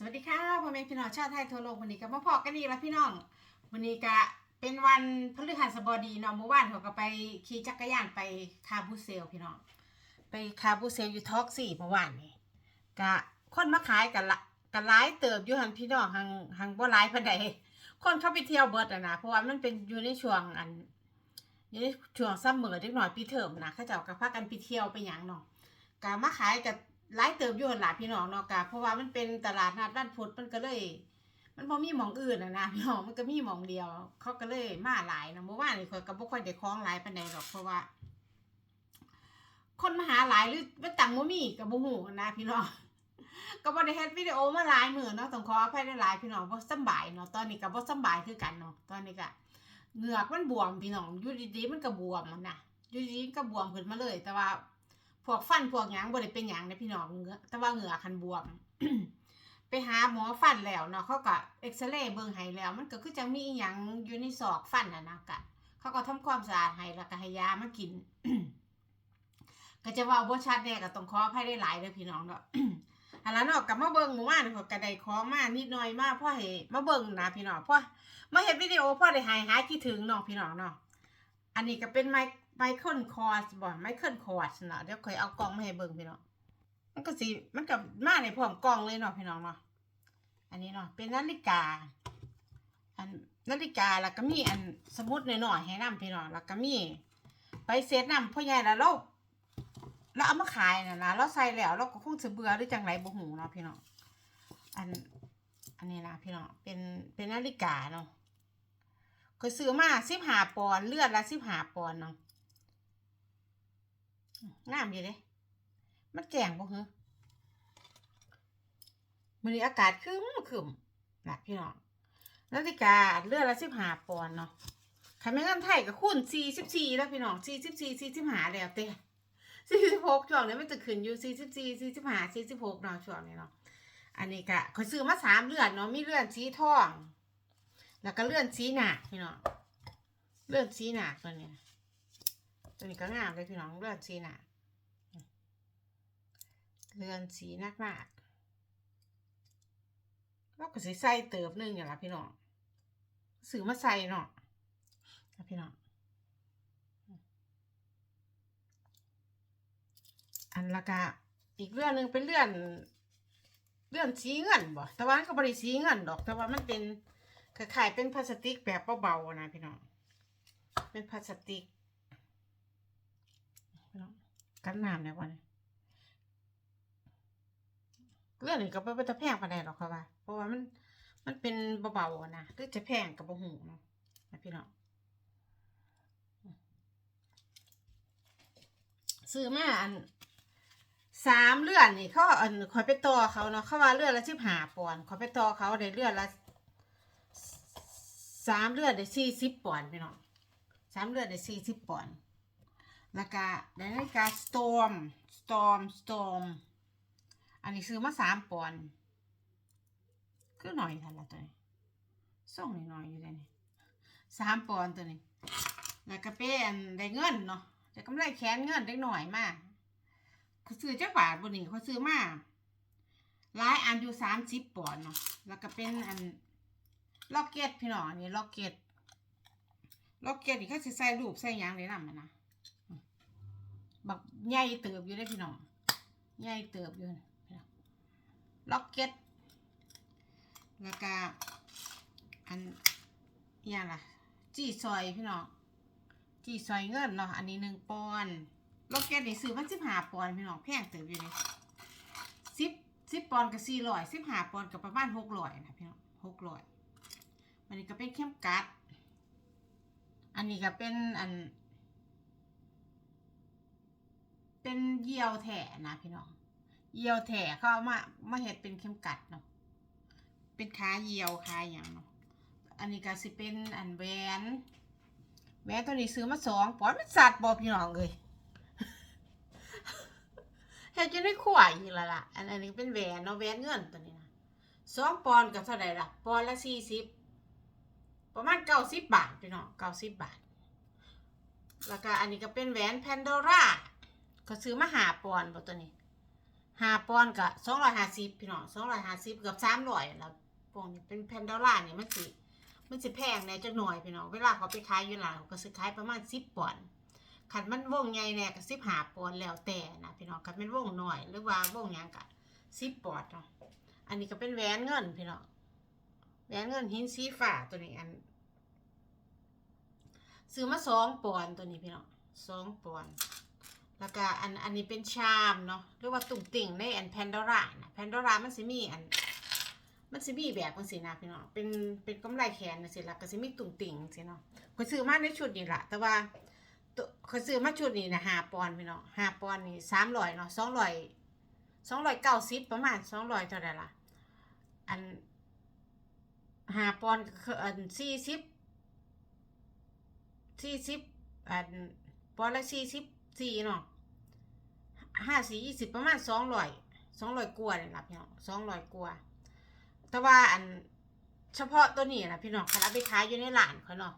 สวัสดีค่ะพ่อแม่พี่น้องชาวไทยทั่วโลกวันนี้ก็มาพอกันอีกแล้วพี่น้องวันนี้ก็เป็นวันพฤหัสบดีเนาะเมื่อวานเขาก็ไปขี่จักรยานไปคาบูเซลพี่น้องไปคาบูเซลอยู่ท็อกซี่เมื่อวานนี่ก็คนมาขายกันละกันหลายเติบอยู่หันพี่น้องหังหังบ่หลายปานใดคนเข้าไปเที่ยวเบิดอะนะเพราะว่ามันเป็นอยู่ในช่วงอันอยู่ในช่วงซัมเมอร์เด็กหน่อยปีเทอมนะเขาเจ้าก็พากันไปเที่ยวไปหยังเนาะกามาขายกับ หลายเติบอยู่หั่นล่ะพี่น้องเนาะกะเพราะว่ามันเป็นตลาดนัดบ้านพุธมันก็เลย มันบ่มีหม่องอื่นนะนะพี่น้องมันก็มีหม่องเดียว เขาก็เลยมาหลายนะเมื่อวานนี่ข่อยก็บ่ค่อยได้ของหลายปานใดหรอกเพราะว่า คนมาหาหลายหรือว่าตังบ่มีก็บ่ฮู้นะพี่น้องก็บ่ได้เฮ็ดวิดีโอมาหลายมื้อเนาะต้องขออภัยหลายพี่น้องบ่สบายเนาะตอนนี้ก็บ่สบายคือกันเนาะตอนนี้ก็เหงือกมันบวมพี่น้องอยู่ดีๆมันก็บวมมันะอยู่ดีๆก็บวมขึ้นมาเลย แต่ว่า พวกฟันพวกหยังบ่ได้เป็นหยังนะพี่น้องเหงือกแต่ว่าเหงือกคันบวม ไปหาหมอฟันแล้วเนาะเขาก็เอ็กซเรย์เบิ่งให้แล้ว มันก็คือจังมีอีหยังอยู่ในศอกฟันน่ะนะกะเขาก็ทำความสะอาดให้แล้วก็ให้ยามากิน ก็จะว่าบ่ชัดแน่ก็ต้องขออภัยได้หลายเด้อพี่น้องเนาะอันนั้นเนาะกลับมาเบิ่งหมู่บ้านเขาก็ได้ของมานิดหน่อยมาพ่อให้มาเบิ่งนะพี่น้องพ่อมาเฮ็ดวิดีโอพ่อได้หายหายคิดถึงเนาะพี่น้องเนาะอันนี้ก็เป็นไมค์ ไมเคิลคอร์สบ่ไมเคิลคอร์สเนาะเดี๋ยวเคยเอากล้องมาให้เบิ่งพี่น้องมันก็สิมันก็มาในพร้อมกล้องเลยเนาะพี่น้องเนาะอันนี้เนาะเป็นนาฬิกา อันนาฬิกาแล้วก็มีอันสมุดหน่อยๆให้นํพี่น้องแล้วก็มีไปเซตนํพ่อใหญ่แล้วเราเราเอามาขายน่ะนะเราใส่แล้วเราก็คงสิเบื่อหรือจังไรบ่ฮู้เนาะพี่น้องอันอันนี้นะพี่น้องเป็นเป็นนาฬิกาเนาะเคยซื้อมาสิบหาปอนเลือดละสิบหาปอนเนาะ งามอยู่เด้มันแจ่งบ่เหรอมื้อนี้อากาศครึ้มครึ้มนะพี่น้องนาฬิกาเลือดละสิบหาปอนด์เนาะคันไม่เงินไทยก็คูณสี่สิบสี่แล้วพี่น้องสี่สิบสี่สี่สิบห้าแล้วเต้สี่สิบหกช่วงนี้มันจะขึ้นอยู่สี่สิบสี่สี่สิบห้าสี่สิบหกเนาะช่วงนี้เนาะ อันนี้ก็เคยซื้อมาสามเลือดเนาะ มีเลือดสีทอง แล้วก็เลื่อนสีหนักพี่น้อง เลื่อนสีหนักตัวเนี้นะ ตัวนี้ก็งามเลยพี่น้องเลือนสีหนักเลือนสีนักหนักแล้วก็สีใส่เติบหนึงอย่างละพี่น้องซื้อมาใส่เนาะพี่น้องอันละกะอีกเรื่องหนึ่งเป็นเลื่อนเลื่อนสีเงินบ่แต่ว่ามันก็บริสีเงินดอก แต่ว่ามันเป็นคล้ายๆเป็นพลาสติกแบบเบาๆนะพี่น้องเป็นพลาสติก กันน้ำเนี่ยวันเรื่องนี้ก็ไม่เป็นตะแพงปานใดหรอกค่ะว่า เพราะว่ามันมันเป็นเบาๆนะหรือจะแพงกับบ่หูเนาะนะพี่น้องซื้อมาอันสามเลือดนี่เขาอันคอยไปต่อเขาเนาะเขาว่าเลือดละสิบห้าปอนคอยไปต่อเขาได้เลือดละสามเลือดได้สี่สิบปอนพี่น้องสามเลือดได้สี่สิบปอนด์ แล้วก็ได้นาฬิกาสตอมสตอมสตอมอันนี้ซื้อมาสามปอนด์คือหน่อยทันละตัวนี้ส่งนิดหน่อยอยู่เลยนี่สามปอนด์ตัวนี้ แล้วก็เป็นได้เงินเนาะได้กำไรแขนเงินได้หน่อยมากเขาซื้อเจ้าบาทบนนี้เขาซื้อมาหลายอันอยู่สามสิบปอนด์เนาะแล้วก็เป็นอันล็อกเก็ตพี่น้องนนี้ล็อกเก็ตล็อกเก็ตนี่เขาใส่รูปใส่ยังในนั้นมันนะ บักใหญ่เติบอยู่ได้พี่น้องใหญ่เติบอยู่ล็อกเก็ตแล้วก็อันอย่างล่ะ จี้ซอยพี่น้องจี้ซอยเงินเนาะอันนี้หนึ่งปอนด์โลเก็ตนี่ซื้อมันสิบห้าปอนพี่น้องแพงเติบอยู่นี่สิบสิบปอนกับสี่ร้อยสิบห้าปอนกับประมาณหกร้อยนะพี่น้องหกร้อยอันนี้ก็เป็นเข้มกัด อันนี้ก็เป็นอัน เป็นเยี่ยวแถนะพี่น้องเยี่ยวแถเขาเอามามาเห็ดเป็นเข้มกัดเนาะเป็นขาเยี่ยวขาอย่างเนาะอันนี้ก็สิเป็นอันแหวนแหวนตัวนี้ซื้อมาสองปอนด์มันสัตว์บอพี่น้องเลยเฮ็ดจะได้ขวายอีกละล่ะอันอันนี้เป็นแหวนเนาะแหวนเงินตัวนี้นะสองปอนด์กับเท่าไหร่ล่ะปอนด์ละสี่สิบประมาณเก้าสิบบาทพี่น้องเก้าสิบบาท แล้วก็อันนี้ก็เป็นแหวนแพนโดร่า ก็ซื้อมาหาปอนบ่ตัวนี้หาปอนกับสองร้อยห้าสิบพี่น้องสองร้อยห้าสิบเกือบสามร้อยแล้วพวกนี้เป็นแผ่นดอลลาร์นี่มันสิมันสิแพงแน่จักหน่อยพี่น้องเวลาเขาไปขายอยู่ร้านเขาก็สิขายประมาณสิบปอนขันมันวงใหญ่แน่ก็สิบหาปอนแล้วแต่นะพี่น้องขันเป็นวงหน้อยหรือว่าวงยังก็สิบปอนเนาะอันนี้ก็เป็นแหวนเงินพี่น้องแหวนเงินหินสีฟ้าตัวนี้อันซื้อมาสองปอนตัวนี้พี่น้องสองปอน แล้วก็อันอันนี้เป็นชามเนาะหรือว่าตุ่งติ่งในอันแพนดอร่านะแพนดอร่ามันสิมีอันมันสิมีแบบมันสินะพี่น้องเป็นเป็นกำไรแขนนะสิละก็สิมีตุ่งติ่งสิเนาะก็ซื้อมาในชุดนี้ละแต่ว่าตัวเขาซื้อมาชุดนี้นะหาปอนพี่น้องหาปอนนี่สามร้อยเนาะสองร้อยสองร้อยเก้าสิบประมาณสองร้อยเท่าไหร่ละอันหาปอนคืออันสี่สิบสี่สิบอันปอนละสี่สิบ สี่เนาะห้าสี่ยี่สิบประมาณสองร้อยสองร้อยกว่าเลยนะพี่น้องสองร้อยกว่าแต่ว่าอันเฉพาะตัวนี้นะพี่น้องเขาเอาไปขายอยู่ในร้านเขาเนาะ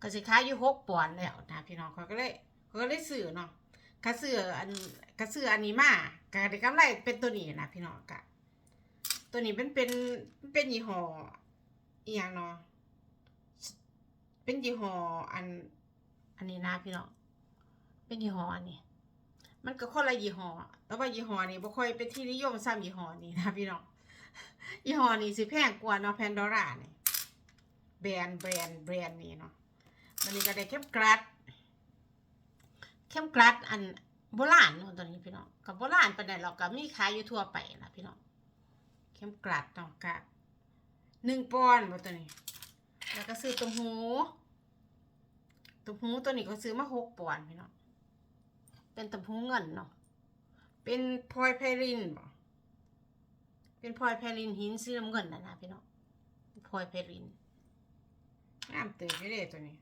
ก็สิขายอยู่หกปอนด์แล้วนะพี่น้องเขาก็เลยเขาก็เลยซื้อเนาะกระซื้ออันกระซื้ออันนี้มาก็ได้กำไรเป็นตัวนี้นะพี่น้องกะตัวนี้เป็นเป็นเป็นยี่ห้ออีหยังเนาะเป็นยี่ห้ออันอันนี้นะพี่น้อง เป็นยี่ห้อนนี้มันก็คนละยี่ห้อแต่ว่ายี่ห้อนี้บ่ค่อยเป็นที่นิยมซ้ำยี่ห้อนี้นะพี่น้องยี่ห้อนี้สิแพงกว่าเนาะแพนดอร่านี่แบรนด์แบรนด์แบรนด์นี้เนาะมันนี้ก็ได้เข้มกรัดเข้มกรัดอันโบราณเนาะตัวนี้พี่น้องกับโบราณปานใดเราก็มีขายอยู่ทั่วไปนะพี่น้องเข้มกรัดเนาะกะหนึ่งปอนด์บ่ตัวนี้ แล้วก็ซื้อตุ้มหูตุ้มหูตัวนี้ก็ซื้อมาหกปอนด์พี่น้อง เป็นตุ้มหูเงินเนาะเป็นพลอยไพรินบ่เป็นพลอยไพรินหินสีน้ำเงินนะนะพี่น้องพลอยไพรินงามเตยไปเลยตัวนี้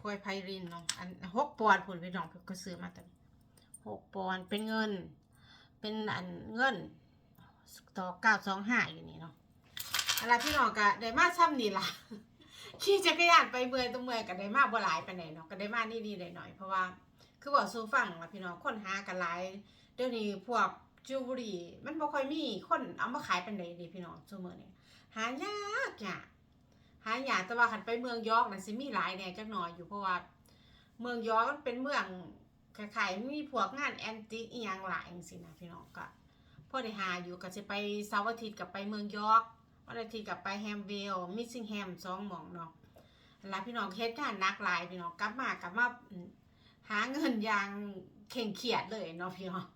พลอยไพรินเนาะอันหกปอนด์ผลพี่น้องก็ซื้อมาตัวนี้หกปอนด์เป็นเงิน เป็นอันเงินต่อเก้าสองห้าอยู่นี่เนาะอะไรพี่น้องก็ได้มาซ้ำนี่ล่ะ ขี่จักรยานไปเมื่อยตัวเมื่อยก็ได้มากบ่หลายไปานเนาะก็ได้มากนี่ๆหน่อยๆเพราะว่า คือบอกสู่ฟังล่ะพี่น้องคนหากันหลายเดี๋ยวนี้พวกจิวเวลรี่มันบ่ค่อยมีคนเอามาขายเปานใดเด้พี่น้องซุมื้อนี้หายากยากหายากแต่ว่าคันไปเมืองยอร์กน่ะสิมีหลายแน่จักหน่อยอยู่เพราะว่า เมืองยอร์กมันเป็นเมืองคล้ายมีพวกงานแอนติกอีหยังหลายจังซี่นะพี่น้องก็พอได้หาอยู่ก็จะไปเสาร์อาทิตย์กับไปเมืองยอร์ก วันอาทิตย์กับไปแฮมเวลมิสซิงแฮมสองหมองเนาะแล้วพี่น้องเฮ็ดงานนักหลายพี่น้องกลับมากลับมาหาเงินอย่างเข่งเขียดเลยเนาะพี่น้อง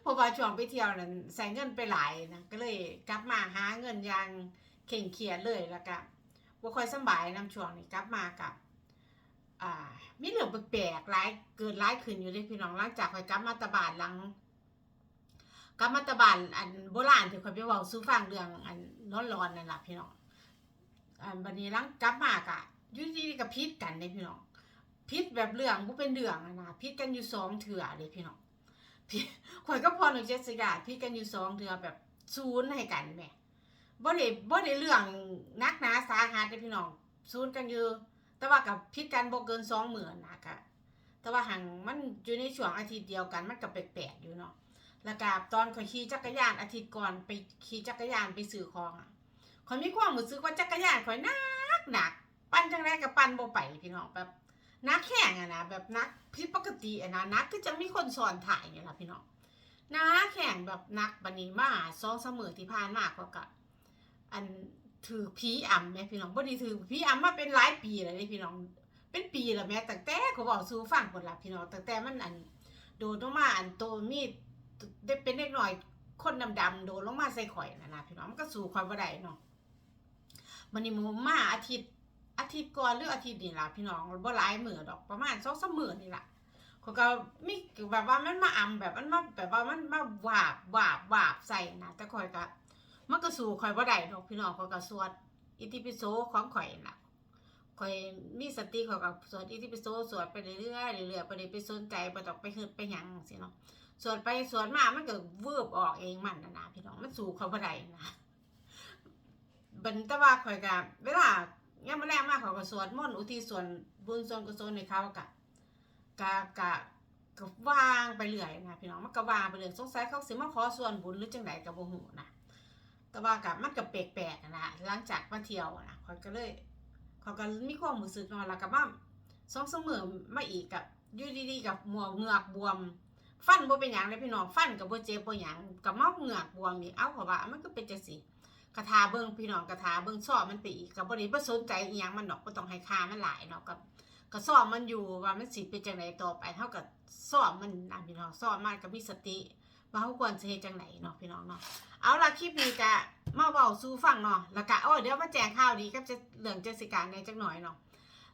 เพราะว่าช่วงไปเที่ยวนั้นใส่เงินไปหลายนะก็เลยกลับมาหาเงินอย่างเข่งเขียดเลยแล้วก็บ่ค่อยสบายนํช่วงนี้กลับมากับอ่ามีเรื่องแปลกๆหลายเกิดหลายขึ้นอยู่เลยพี่น้องหลังจากข่อยกลับมาตะบานหลัง กรรมตบานอันโบราณที่ข่อยไปเว้าสู่ฟังเรื่องอันร้อนๆนั่นล่ะพี่น้องอันบัดนี้ลังกลับมากะอยู่ดีๆก็พิษกันเด้พี่น้องพิษแบบเรื่องบ่เป็นเรื่องนะพิษกันอยู่สองเถื่อเด้พี่น้องพิษข่อยก็พอหนูเจสสิดาพิษกันอยู่สองเถื่อแบบซูนให้กันแม่บ่ได้บ่ได้เรื่องนักหนาสาหัสเด้พี่น้องซูนกันอยู่แต่ว่ากับพิษกันบ่เกิน2มื้อนะกะแต่ว่าหังมันอยู่ในช่วงอาทิตย์เดียวกันมันก็แปลกๆอยู่เนาะ แล้วก็ตอนข่อยขี่จักรยานอาทิตย์ก่อนไปขี่จักรยานไปซื้อของอะข่อยมีความรู้สึกว่าจักรยานข่อยหนักหนักปั่นจังไดก็ปั่นบ่ไปพี่น้องแบบนักแข้งอะนะแบบนักผิปกติอะนะนักคือจังมีคนสอนถ่ายเนี่ยละพี่น้องนักแข้งแบบนักบันี้มาสองเสมอที่ผ่านมาก็ก็อันถือผีอำแม่พี่น้องบ่ด้ถือผีอำมาเป็นหลายปีแล้วเด้พี่น้อง เป็นปีแล้วแม่ตั้งแต่เขาบอกสู่ฟังพุ่นล่ะพี่น้องตั้งแต่มันอันโดนลงมาอันโตมีด ได้เป็นเด็กหน่อยคนดำๆโดนลงมาใส่ข่อยนะนะพี่น้องมันก็สู่ข่อยบ่ได้เนาะมันนี่มูมาอาทิตย์อาทิตย์ก่อนหรืออาทิตย์นี่ล่ะพี่น้องบ่หลายมือดอกประมาณ2-3มื้อนี่ล่ะเขาก็มีแบบว่ามันมาอำแบบมันมาแบบว่ามันมาวาบวาบวาบใส่นะแต่ข่อยก็มันก็สู่ข่อยบ่ได้ดอกพี่น้องข่อยก็สวดอิติปิโสของข่อยน่ะข่อยมีสติข่อยก็สวดอิติปิโสสวดไปเรื่อยๆเรื่อยๆบ่ได้ไปสนใจบ่ต้องไปเฮ็ดไปหยังจังซี่เนาะ ส่วนไปส่วนมามันก็เวิบออกเองมันนะนะพี่น้องมันสู่เขาบ่ได้นะบันต่ว่าข่อยก็เวลายามมื้อแรกมาเขาก็สวดมนต์อุทิศส่วนบุญส่วนกุศลให้เขากะกะกะก็วางไปเรื่อยนะพี่น้องมันก็วางไปเรื่อยสงสัยเขาสิมาขอส่วนบุญหรือจังไดก็บ่ฮู้นะแต่ว่าก็มันก็แปลกๆนะหลังจากมาเที่ยวนะเขาก็เลยเขาก็มีความรู้สึกนาะแล้วก็มาสองเสมอมาอีกกับยู่ดีๆกับหมวกเงือกบวม ฟันบ่เป็นหยังเลยพี่น้องฟันก็บ่เจ็บบ่หยังก็มาเหงือกบวมอีกเอ้าเพราว่ามันก็เป็นจังซี่กระทาเบิ่งพี่น้องกระทาเบิ่งซ้อมันไปอีกก็บ่ได้บ่สนใจอีหยังมันดอกบ่ต้องให้ค่ามันหลายเนาะกับก็ซ้อมมันอยู่ว่ามันสิเป็นจังไดต่อไปเท่ากับซ้อมมันนะพี่น้องซ้อมมันก็มีสติว่าเขาควรจะเฮ็ดจังไหนเนาะพี่น้องเนาะเอาล่ะคลิปนี้ก็มาเว้าสู่ฟังเนาะแล้วก็โอ้เดี๋ยวมาแจ้งข่าวดีกับเจเรื่องเจสสิกาในจักหน่อยเนาะ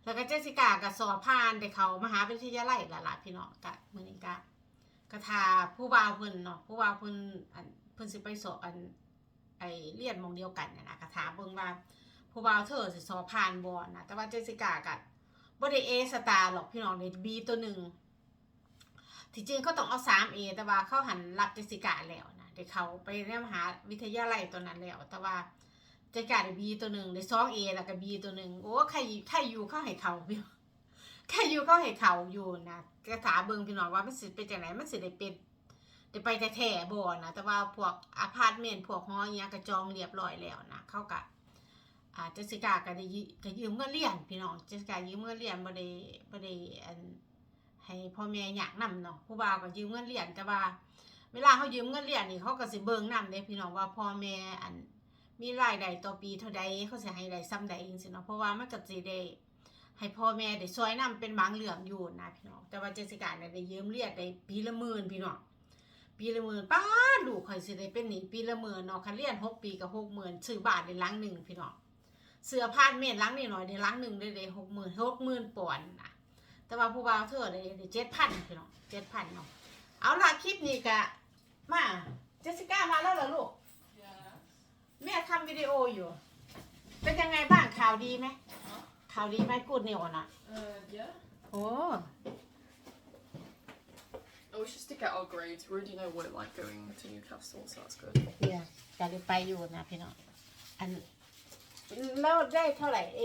แล้วก็เจสสิกาก็สอบผ่านได้เข้ามหาวิทยาลัยและล่ะพี่น้องก็มื้อนี้ก็ ก็ทาผู้บ่าวเพิ่นเนาะผู้บ่าวเพิ่นอันเพิ่นสิไปสอบอันไอเรียนมองเดียวกันน่ะนะก็ถาเบิ่งว่าผู้บ่าวเธอสิสอบผ่านบ่นะแต่ว่าเจสิกาก็บ่ได้เอสตาร์หรอกพี่น้องเด็ดบีตัวหนึ่งที่จริงเขาต้องเอาสามเอแต่ว่าเขาหันรับเจสิกาแล้วนะเด็กเขาไปเรียนมหาวิทยาลัยตัวนั้นแล้ว แต่ว่าเจสสิกาได้บีตัวหนึ่งได้สองเอแล้วก็บีตัวหนึ่งโอ้ใครใครอยู่เข้าให้เขาพี่ น้องใครอยู่เข้าให้เขาอยู่นะกระถาเบิงพี่น้องว่ามันสิเป็นจังไหนมันสิได้เป็นได้ไปแต่แท้บ่นะแต่ว่าพวกอพาร์ตเมนต์พวกห้องเนี้ยก็จองเรียบร้อยแล้วนะเขาก็อ่าเจสสิกาก็ได้ยืก็ยืมเงินเรียนพี่น้องเจสสิกายืมเงินเรียนบ่ได้บ่ได้อันให้พ่อแม่อยากนํเนาะผู้บ่าวก็ยืมเงินเรียนแต่ว่า เวลาเขายืมเงินเรียนนี่เขาก็สิเบิ่งนํเด้พี่น้องว่าพ่อแม่อันมีรายได้ต่อปีเท่าใดเขาสิให้ได้ซ้ำใดจังซี่เนาะเพราะว่ามันก็สิได้ ให้พ่อแม่ได้ช่วยนํเป็นบางเรื่องอยู่นะพี่น้องแต่ว่าเจสสิกาเนี่ยได้ยืมเรียนได้ปีละหมื่นพี่น้องปีละหมื่นป้าดลูกข่อยสิได้เป็นหนี้ปีละหมื่นเนาะคันเรียนหกปีก็60,000ซื้อบ้านได้หลังหนึงพี่น้องเสื้อผ้าเมตรล้างนิดหน่อยเดี๋ยวล้างหนึ่งได้เลยหกหมื่นหกหมื่นปอนด์นะแต่ว่าผู้บ่าวเธอได้ได้เจ็ดพันพี่น้องเจ็ดพันเนาะเอาล่ะคลิปนี้กะมาเจสสิก้ามาแล้วเหรอลูก Yeah. แม่ทำวิดีโออยู่ เป็นยังไงบ้างข่าวดีไหม ข่าวดีไหมกูดนิวนะ Uh, yeah. โอ้ Oh, we should stick out our grades. We already know what it like going to Newcastle, so that's good. เดี๋ยวจะได้ไปอยู่นะพี่น้องอันแล้วได้เท่าไหร่ A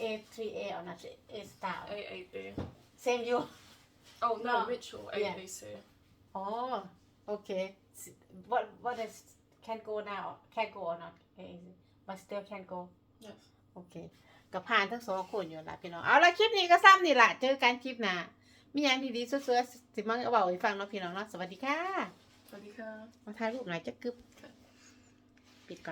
A 3 A เอานะ A star A, A, B. same you Oh, no, No. Mitchell. A, Yeah. B, C. Oh, okay. S- What what is can go now? Can go or not? Okay, but still can go. Yes. โ อเคก็ผ่านทั้งสองคนอยู่ละพี่น้อง เอาละคลิปนี้ก็ซ้ำนี่แหละเจอกันคลิปหน้ามีอย่างดีๆสวยๆสิมังเอาเบาให้ฟังเนาะพี่น้องเนาะสวัสดีค่ะ Radika. มาถ่ายรูปหน่อยจะกึบ Okay.